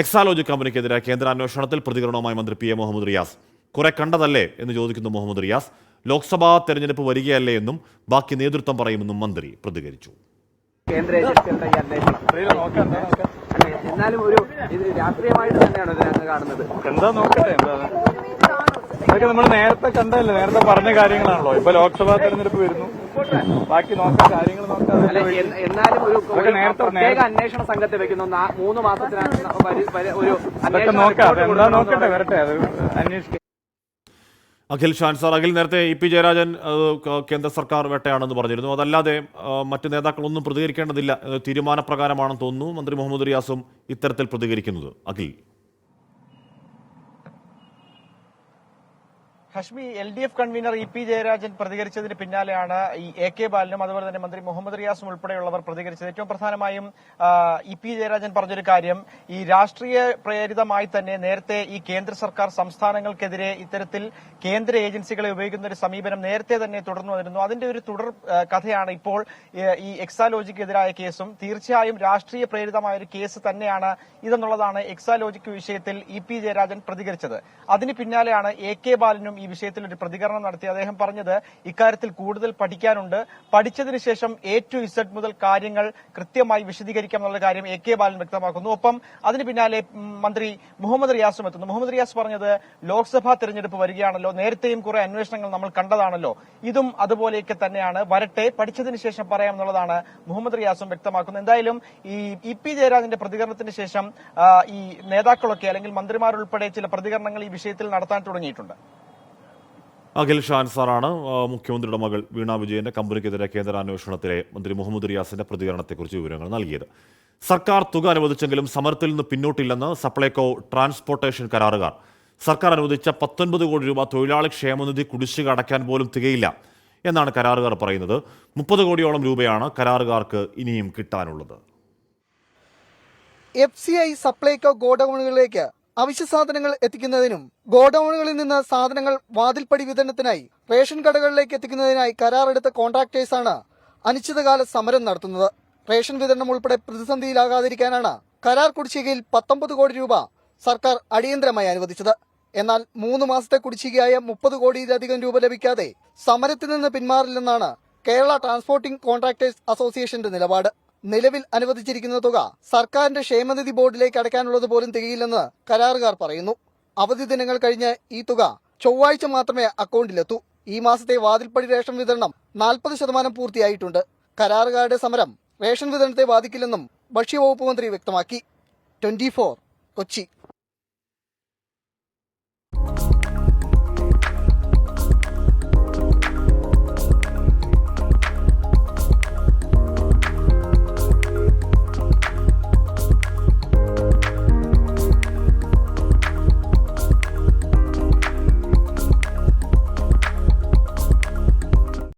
എക്സാലോജി കമ്പനിക്കെതിരെ കേന്ദ്ര അന്വേഷണത്തിൽ പ്രതികരണവുമായി മന്ത്രി പി എ മുഹമ്മദ് റിയാസ്. കുറെ കണ്ടതല്ലേ എന്ന് ചോദിക്കുന്നു മുഹമ്മദ് റിയാസ്. ലോക്സഭാ തെരഞ്ഞെടുപ്പ് വരികയല്ലേ എന്നും ബാക്കി നേതൃത്വം പറയുമെന്നും മന്ത്രി പ്രതികരിച്ചു. കേന്ദ്ര എന്നാലും ഒരു ഇത് രാഷ്ട്രീയമായിട്ട് തന്നെയാണ് ഇതിനകത്ത് കാണുന്നത്. എന്താ നോക്കട്ടെ എന്താ? ഇതൊക്കെ നമ്മൾ നേരത്തെ കണ്ടല്ലേ നേരത്തെ പറഞ്ഞ കാര്യങ്ങളാണല്ലോ. ഇപ്പൊ ലോക്സഭാ തെരഞ്ഞെടുപ്പ് വരുന്നു. ബാക്കി നോക്കാം കാര്യങ്ങൾ നോക്കാം. എന്നാലും ഒരു പ്രത്യേക അന്വേഷണ സംഘത്തെ വെക്കുന്നു. മൂന്ന് വരി- ഒരു നോക്കാം. നോക്കട്ടെ വരട്ടെ അന്വേഷിക്കാം. അഖിൽ ഷാൻ സാർ അഖിൽ നേരത്തെ ഇ പി ജയരാജൻ കേന്ദ്ര സർക്കാർ വേട്ടയാണെന്ന് പറഞ്ഞിരുന്നു. അതല്ലാതെ മറ്റു നേതാക്കളൊന്നും പ്രതികരിക്കേണ്ടതില്ല. എന്ന് തീരുമാനപ്രകാരമാണെന്ന് തോന്നുന്നു. മന്ത്രി മുഹമ്മദ് റിയാസും ഇത്തരത്തിൽ പ്രതികരിക്കുന്നത്. Akhil. Hashmi L D F convenor E P Jayarajan പ്രതികരിച്ചതിന് പിന്നാലെയാണ് ഈ എ കെ ബാലനും അതുപോലെ തന്നെ മന്ത്രി മുഹമ്മദ് റിയാസും ഉൾപ്പെടെയുള്ളവർ പ്രതികരിച്ചത്. ഏറ്റവും പ്രധാനമായും ഇ പി ജയരാജൻ പറഞ്ഞൊരു കാര്യം ഈ രാഷ്ട്രീയ പ്രേരിതമായി തന്നെ നേരത്തെ ഈ കേന്ദ്ര സർക്കാർ സംസ്ഥാനങ്ങൾക്കെതിരെ ഇത്തരത്തിൽ കേന്ദ്ര ഏജൻസികളെ ഉപയോഗിക്കുന്ന ഒരു സമീപനം നേരത്തെ തന്നെ തുടർന്നു വന്നിരുന്നു. അതിന്റെ ഒരു തുടർ കഥയാണ് ഇപ്പോൾ ഈ എക്സാലോജിക്കെതിരായ കേസും. തീർച്ചയായും രാഷ്ട്രീയ പ്രേരിതമായ ഒരു കേസ് തന്നെയാണ് ഇതെന്നുള്ളതാണ് എക്സാലോജിക് വിഷയത്തിൽ ഇ പി ജയരാജൻ പ്രതികരിച്ചത്. അതിന് പിന്നാലെയാണ് എ കെ ബാലനും ഈ വിഷയത്തിൽ ഒരു പ്രതികരണം നടത്തി. അദ്ദേഹം പറഞ്ഞത് ഇക്കാര്യത്തിൽ കൂടുതൽ പഠിക്കാനുണ്ട്. പഠിച്ചതിന് ശേഷം എ ടു ഇസഡ് മുതൽ കാര്യങ്ങൾ കൃത്യമായി വിശദീകരിക്കാം എന്നുള്ള കാര്യം എ കെ ബാലൻ വ്യക്തമാക്കുന്നു. ഒപ്പം അതിന് പിന്നാലെ മന്ത്രി മുഹമ്മദ് റിയാസും എത്തുന്നു. മുഹമ്മദ് റിയാസ് പറഞ്ഞത് ലോക്സഭാ തെരഞ്ഞെടുപ്പ് വരികയാണല്ലോ. നേരത്തെയും കുറെ അന്വേഷണങ്ങൾ നമ്മൾ കണ്ടതാണല്ലോ. ഇതും അതുപോലെയൊക്കെ തന്നെയാണ്. വരട്ടെ പഠിച്ചതിന് ശേഷം പറയാം എന്നുള്ളതാണ് മുഹമ്മദ് റിയാസും വ്യക്തമാക്കുന്നത്. എന്തായാലും ഈ ഇ പി ജയരാജന്റെ പ്രതികരണത്തിന് ശേഷം ഈ നേതാക്കളൊക്കെ അല്ലെങ്കിൽ മന്ത്രിമാരുൾപ്പെടെ ചില പ്രതികരണങ്ങൾ ഈ വിഷയത്തിൽ നടത്താൻ തുടങ്ങിയിട്ടുണ്ട്. അഖിൽ ഷാൻ സാറാണ് മുഖ്യമന്ത്രിയുടെ മകൾ വീണ വിജയന്റെ കമ്പനിക്കെതിരെ കേന്ദ്ര അന്വേഷണത്തിലെ മന്ത്രി മുഹമ്മദ് റിയാസിന്റെ പ്രതികരണത്തെക്കുറിച്ച് വിവരങ്ങൾ നൽകിയത്. സർക്കാർ തുക അനുവദിച്ചെങ്കിലും സമരത്തിൽ നിന്ന് പിന്നോട്ടില്ലെന്ന് സപ്ലൈകോ ട്രാൻസ്പോർട്ടേഷൻ കരാറുകാർ. സർക്കാർ അനുവദിച്ച പത്തൊൻപത് കോടി രൂപ തൊഴിലാളി ക്ഷേമനിധി കുടിശ്ശിക അടയ്ക്കാൻ പോലും തികയില്ല എന്നാണ് കരാറുകാർ പറയുന്നത്. മുപ്പത് കോടിയോളം രൂപയാണ് കരാറുകാർക്ക് ഇനിയും കിട്ടാനുള്ളത്. എഫ് സി ഐ സപ്ലൈകോ ഗോഡൌണുകളിലേക്ക് അവശ്യ സാധനങ്ങൾ എത്തിക്കുന്നതിനും ഗോഡൌണുകളിൽ നിന്ന് സാധനങ്ങൾ വാതിൽപ്പടി വിതരണത്തിനായി റേഷൻ കടകളിലേക്ക് എത്തിക്കുന്നതിനായി കരാറെടുത്ത കോൺട്രാക്ടേഴ്സാണ് അനിശ്ചിതകാല സമരം നടത്തുന്നത്. റേഷൻ വിതരണം ഉൾപ്പെടെ പ്രതിസന്ധിയിലാകാതിരിക്കാനാണ് കരാർ കുടിശ്ശികയിൽ പത്തൊമ്പത് കോടി രൂപ സർക്കാർ അടിയന്തരമായി അനുവദിച്ചത്. എന്നാൽ മൂന്ന് മാസത്തെ കുടിശ്ശികയായ മുപ്പത് കോടിയിലധികം രൂപ ലഭിക്കാതെ സമരത്തിൽ നിന്ന് പിന്മാറില്ലെന്നാണ് കേരള ട്രാൻസ്പോർട്ടിംഗ് കോൺട്രാക്ടേഴ്സ് അസോസിയേഷന്റെ നിലപാട്. നിലവിൽ അനുവദിച്ചിരിക്കുന്ന തുക സർക്കാരിന്റെ ക്ഷേമനിധി ബോർഡിലേക്ക് അടയ്ക്കാനുള്ളത് പോലും തികയില്ലെന്ന് കരാറുകാർ പറയുന്നു. അവധി ദിനങ്ങൾ കഴിഞ്ഞ് ഈ തുക ചൊവ്വാഴ്ച മാത്രമേ അക്കൗണ്ടിലെത്തൂ. ഈ മാസത്തെ വാതിൽപ്പടി റേഷൻ വിതരണം നാൽപ്പത് ശതമാനം പൂർത്തിയായിട്ടുണ്ട്. കരാറുകാരുടെ സമരം റേഷൻ വിതരണത്തെ ബാധിക്കില്ലെന്നും ഭക്ഷ്യവകുപ്പ് മന്ത്രി വ്യക്തമാക്കി. ട്വന്റി കൊച്ചി.